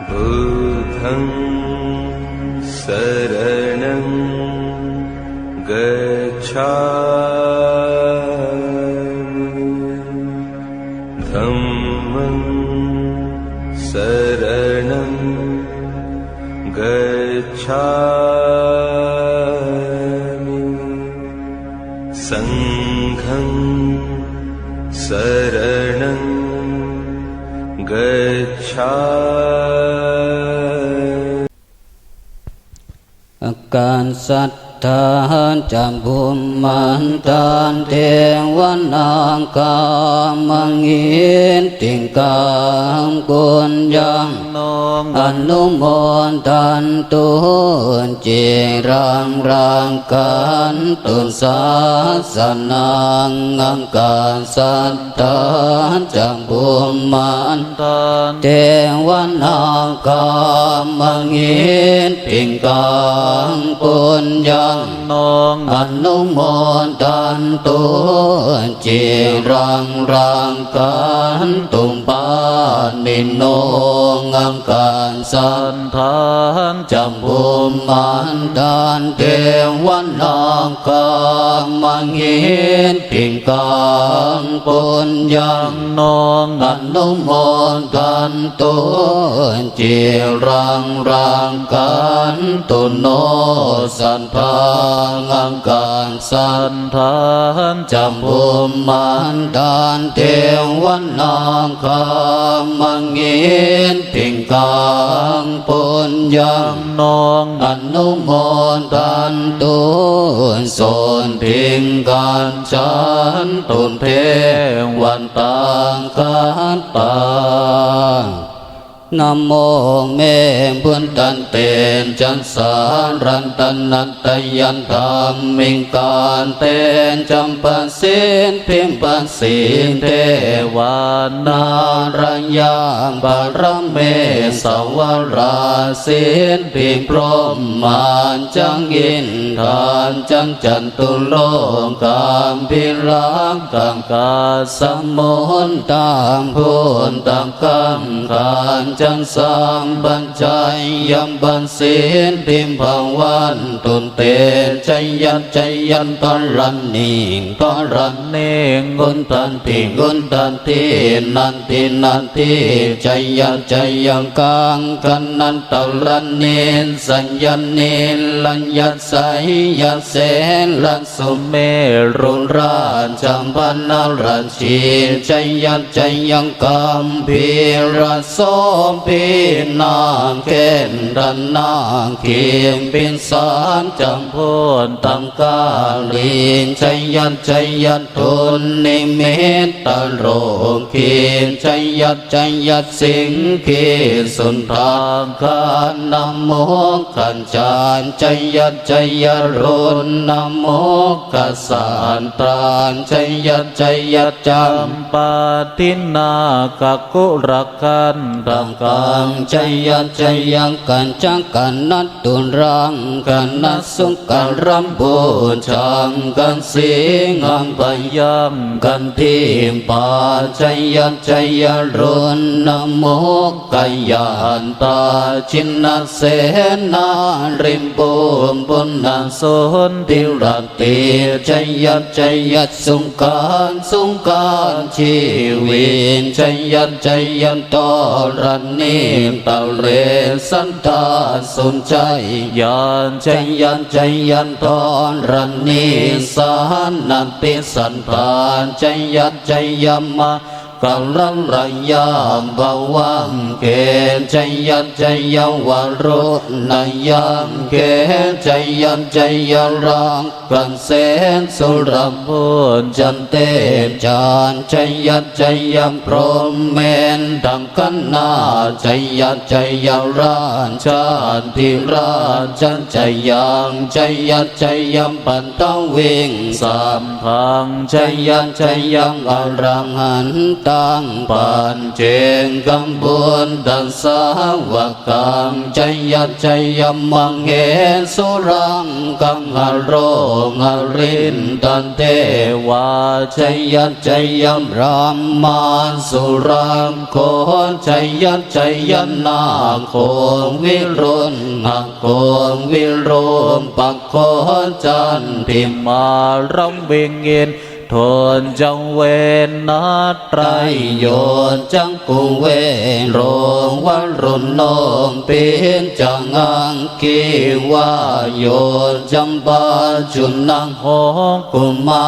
बुधं शरणं गच्छा धम्मं शरणं गच्छा सङ्घं शरणं गच्छा การสั ทธาจำบุมมันตานเทวนาคามังอินติงกามกุญยัง นอง อนุโมทันตุนจิรังรังกันตุนสาสนังอังกาสัตตาจังบุมมัน ทาน เทวนาคามังอินติงกังปุญญัง นองอนุโมทันตุจิรังรังกันตุมปา นิโนงังกันสันทานจัมบุมมันดานเทวันนาคามังอินติงกังปุญญังนองอนุโมทันตุจิรังรังกันตุโนสันทังอังการสันทานจำบุมมันดานเทวันนาคามังเงินติงกังปุญญังนองอนุโมทันตุสนทิงกันฉันตุนเทวันตังกันตัง นโมเมบุญตันเตนจันสารันตันนันตยันธรรมิงการเตนจำปันสินพิมปันสินเทวานารัญญาบารเมสวราสินพิมพรหมานจังอินทานจังจันตุโลกกามพิรักกังกาสมุนตามพูนตามคำขานจังสามบัญจัยยำบันสินพิมพวันตุนเตนใจยันใจยันตอนรันนิ่งตอนรันเนงกุนตันติกุนตันตินันตินันติใจยังใจยังกังกันนันตะลันเนนสัญญาเนนลัญญาสายยันเสนลันสุเมรุนรานจำพันนารันชีใจยังใจยังกัมพีรโสมพีนางเกณฑ์ดันนางเขียมเป็นสารจำพูนตำกาลีนใจยันใจยันทุนนิมิตตโรเขียนใจยัดใจยัดสิงเขียสุนทางกานำโมขันจานใจยัดใจยัดรุนนำโมกัสานตรานใจยัดใจยัดจำปาตินากกุรักันรังกังใจยันใจยังกันจังกันนัดตุนรังกันนัดสุงกันรำบูชังกันสิงังไปยกันที่ป่าใจยันใจยรุนนโมกายยันตาชินนาเสนาริมปุมปุณนาโสนติรัติใจยันใจยัดสุงการสุงการชีวินใจยันใจยันตอรันนิตะเรสันตาสุนใจยานใจยันใจยันทอนรันนีสานันติสันตานใจยันใจยมมา กัลลังระยามบาวังเกณฑ์ใจยันใจยังวารุนายังเกณฑ์ใจยันใจยังรังกันเสนสุรพุนจันเตจานใจยันใจยังพรหมเมนดังกันนาใจยันใจยังราชาติราจันจยังจยันใจยังปันตวิงสามพังใจยันใจยังอรังหันตตังปัญเจงกัมบุญดังสาวกังใจยัดใจยมังเหสุรังกังหโรหรินตันเทวาใจยัดใจยมรามมาสุรังโคใจยัดใจยนาโควิรุณหักโควิโรมปักโคจันทิมาร้องเบงเงิน ทนจังเวนนัดไตรโยนจังกุเวโรงวันรุนนองเป็นจังอังกีวาโยนจังบาจุนนังหงกุมา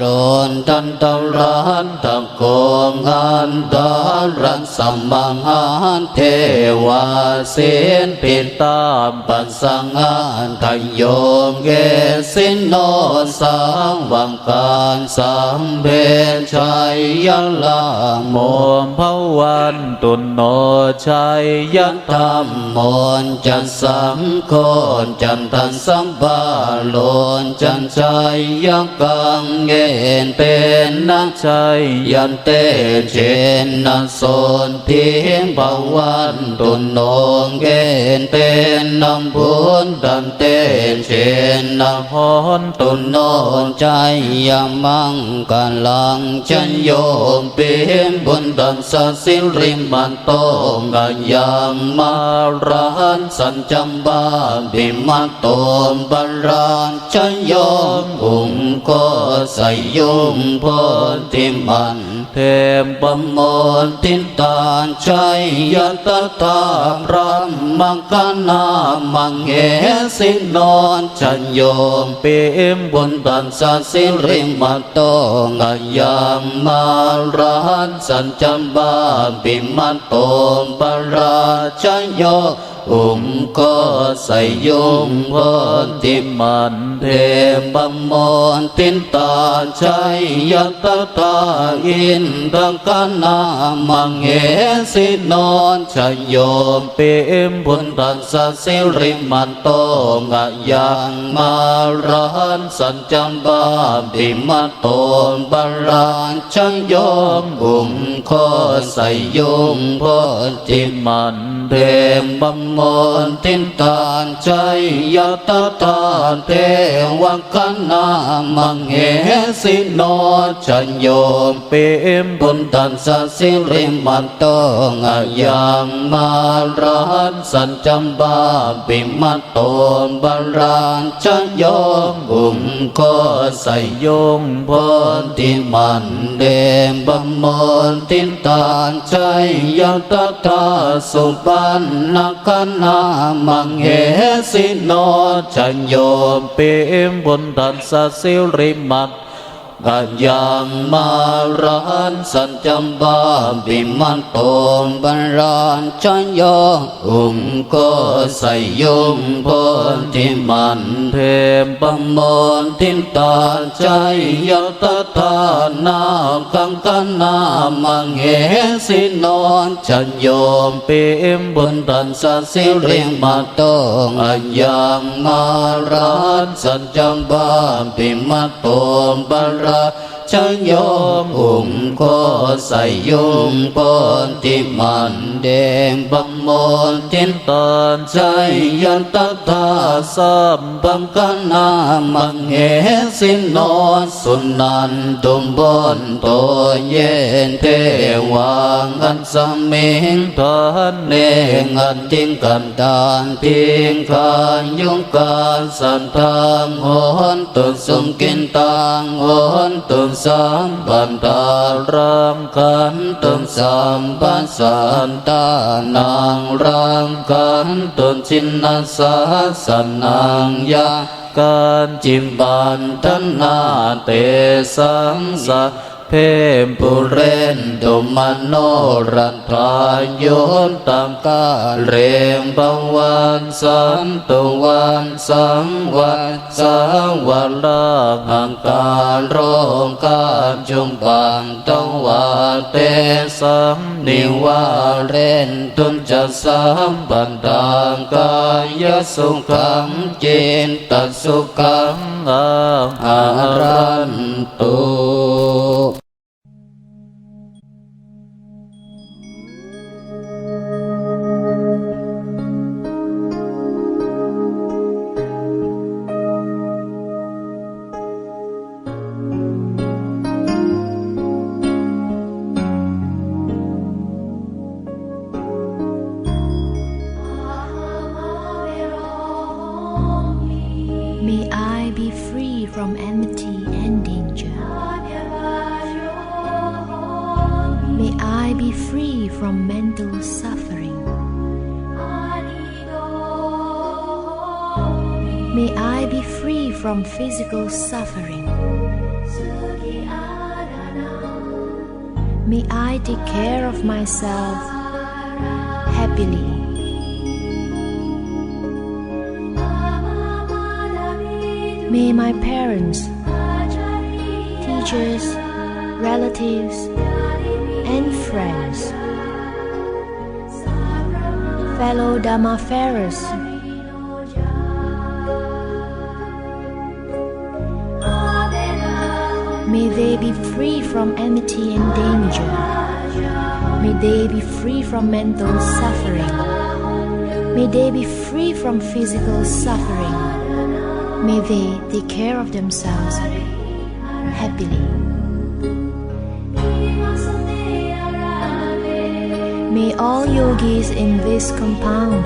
รนตันตรันตะโกงอันดารันสัมมังอันเทวาเสนปิตตามปัสสังอันทโยมเกสินโนสังวังการสมเบชัยยะลาโมมมภวันตุนโนชัยยันนธรรมมนจันสังโคนจันทันสัมบาโลนจันชัยยักังเงนเป็นนักชัยยันเตเจนะโสนทิงภวันตุนโนงเกนเป็นนัมพุนดันเตเจนะพรตุนโนนใจยามังกัลังจันโยมเป็นบุญดันสสิริมันโตกยามมารันสันจัมบาบิมัตโตมบาลานจันโยมอุมก็ใส่ยุมพนทิมันเทมปมนตินตานชัยยตตารัมมังกนามังเหสินนชันโยมเปิมบุญตันสาสิริมาโตงยามมารันสันจัมบาปิมาโตปราชโย อุมก็ใส่ยุมพนติมันเทปมอนตินตาชัยยตตาอินดังกนามังเหสินอนชัยโยมเปิมพุนตัสสสิริมันโตงะยังมารันสันจัมบาบิมาโตบาลานชังโยมบุมโคใส่ยุมโพจิมัน เทมบมมนตินตานใจยตตาเทวังกันนามังเหสิโนชัญโยมเปิมบุญตันสสิริมันโตงะยังมารันสันจัมบาปิมัตโตบาลานจันโยมบุมก็ใสโยมพนติมันเดมบมมนตินตานใจยตตาสุานนักกนามังเหสิโนจันโยมเปิมบนดันสะสิริมัต กัญยังมารันสันจัมบาบิมันโตมบันรานจันยอุมก็ใส่ยมพนทิมันเทมปมนทินตาใจยตตานาคังกันนามังเหสินนชันโยมเปิมบุญตันสสิริมาโตงอัญญังมารันสัจจังบาปิมาโตมบาร Allah ชังยมอุมก็ใส่ยุมปนติมันเดงบัมโมนตินตอนใจยันตตาสัมบังกันนามังเหสินนอนสุนันตุมบนโตเย็นเทวังอันสมิงทานเนงันทิ้งกันดานทิ้งการยุงการสันทางโหนตุนสุมกินตังโหนตุนสัมปันตารังกันตุนสัมปันสันตานางรังกันตุนชินนาสาสนังยาการจิมบันทันนาเตสังสะ เพมปุเรนตุมโนรันทายโยนตังกาเรมปวันสันตุวันสังวันสังวันลาหังการโรงการจุมบันตงวาเตสัมนิวาเรนตุนจะสัมปันตังกายสุขังเจนตสุขังอาอารันตุ from physical suffering. May I take care of myself happily. May my parents, teachers, relatives, and friends, fellow Dhammafarers, may they be free from enmity and danger. May they be free from mental suffering. May they be free from physical suffering. May they take care of themselves happily. May all yogis in this compound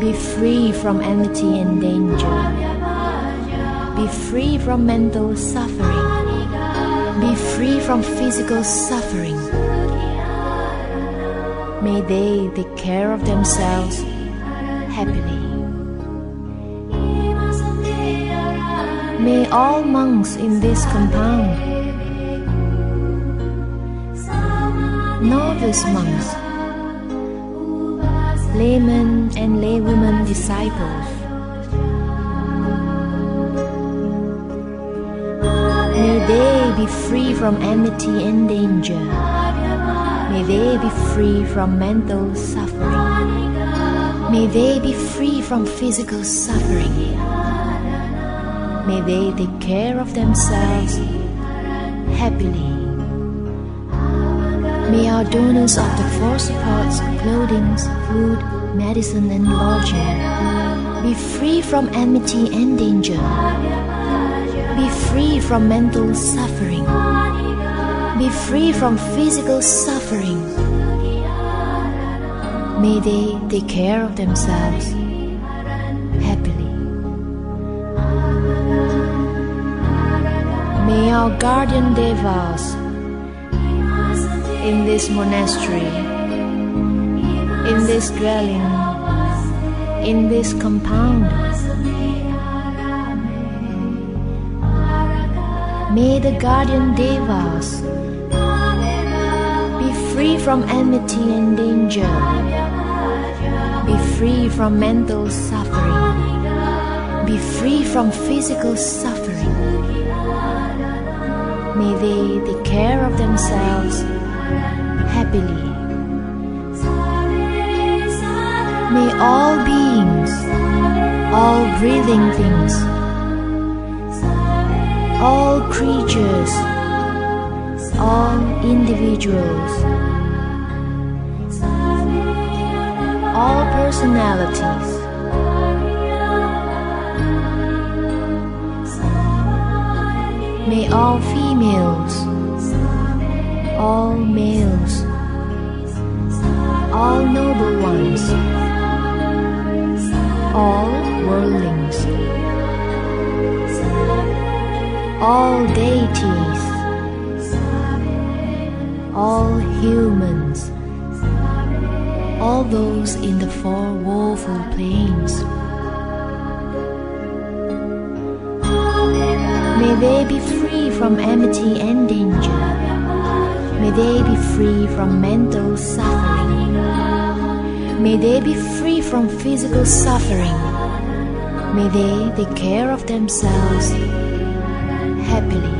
be free from enmity and danger. Be free from mental suffering. Be free from physical suffering. May they take care of themselves happily. May all monks in this compound, novice monks, laymen and laywomen disciples, may they be free from enmity and danger. May they be free from mental suffering. May they be free from physical suffering. May they take care of themselves happily. May our donors of the four supports, clothing, food, medicine, and lodging be free from enmity and danger. Be free from mental suffering. Be free from physical suffering. May they take care of themselves happily. May our guardian devas in this monastery, in this dwelling, in this compound, may the guardian devas be free from enmity and danger, be free from mental suffering, be free from physical suffering. May they take care of themselves happily. May all beings, all breathing things, all creatures, all individuals, all personalities, may all females, all males, all noble ones, all worldlings, all deities, all humans, all those in the four woeful plains. May they be free from enmity and danger. May they be free from mental suffering. May they be free from physical suffering. May they take care of themselves happily.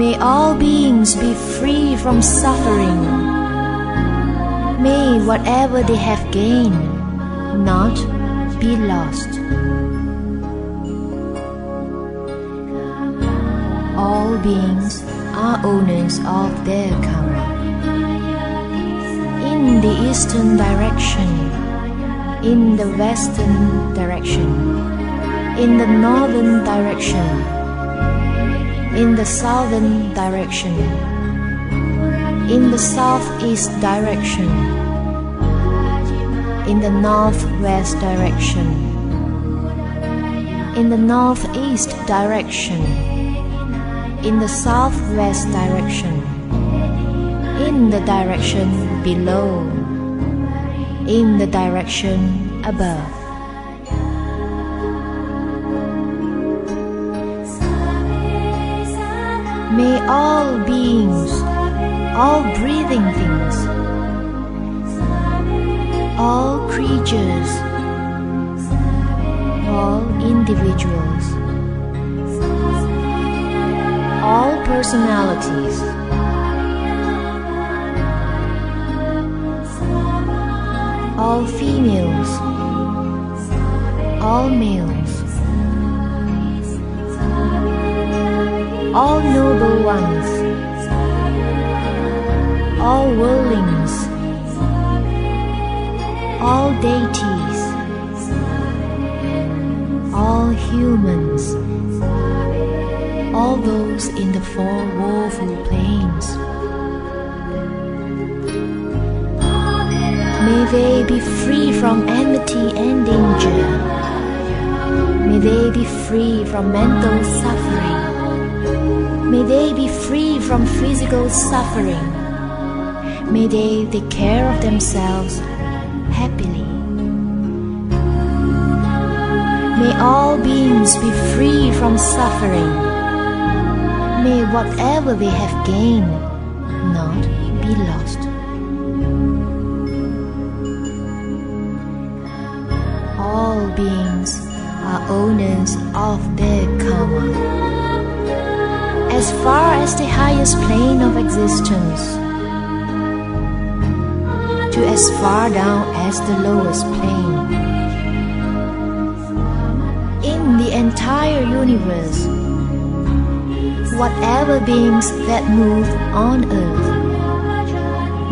May all beings be free from suffering. May whatever they have gained not be lost. All beings are owners of their karma. In the eastern direction, in the western direction, in the northern direction, in the southern direction, in the southeast direction, in the northwest direction, in the northeast direction, in the southwest direction, in the direction below, in the direction above. May all beings, all breathing things, all creatures, all individuals, all personalities, all females, all males, all noble ones, all worldlings, all deities, all humans, all those in the four woeful planes. May they be free from enmity and danger. May they be free from mental suffering. May they be free from physical suffering. May they take care of themselves happily. May all beings be free from suffering. May whatever they have gained not be lost. All beings are owners of their karma. As far as the highest plane of existence, to as far down as the lowest plane. In the entire universe, whatever beings that move on earth,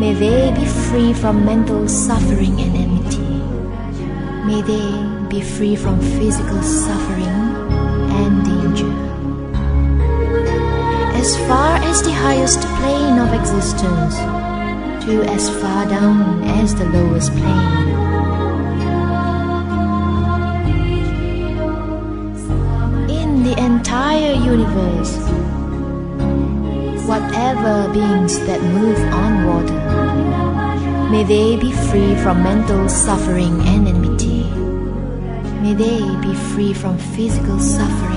may they be free from mental suffering and enmity. May they be free from physical suffering As far as the highest plane of existence, to as far down as the lowest plane. In the entire universe, whatever beings that move on water, may they be free from mental suffering and enmity. May they be free from physical suffering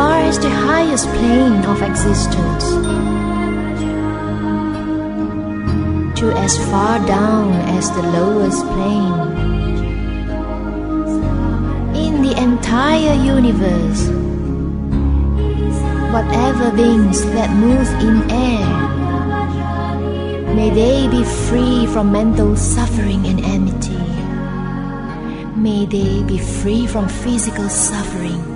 far as the highest plane of existence, to as far down as the lowest plane. In the entire universe, whatever beings that move in air, may they be free from mental suffering and enmity. May they be free from physical suffering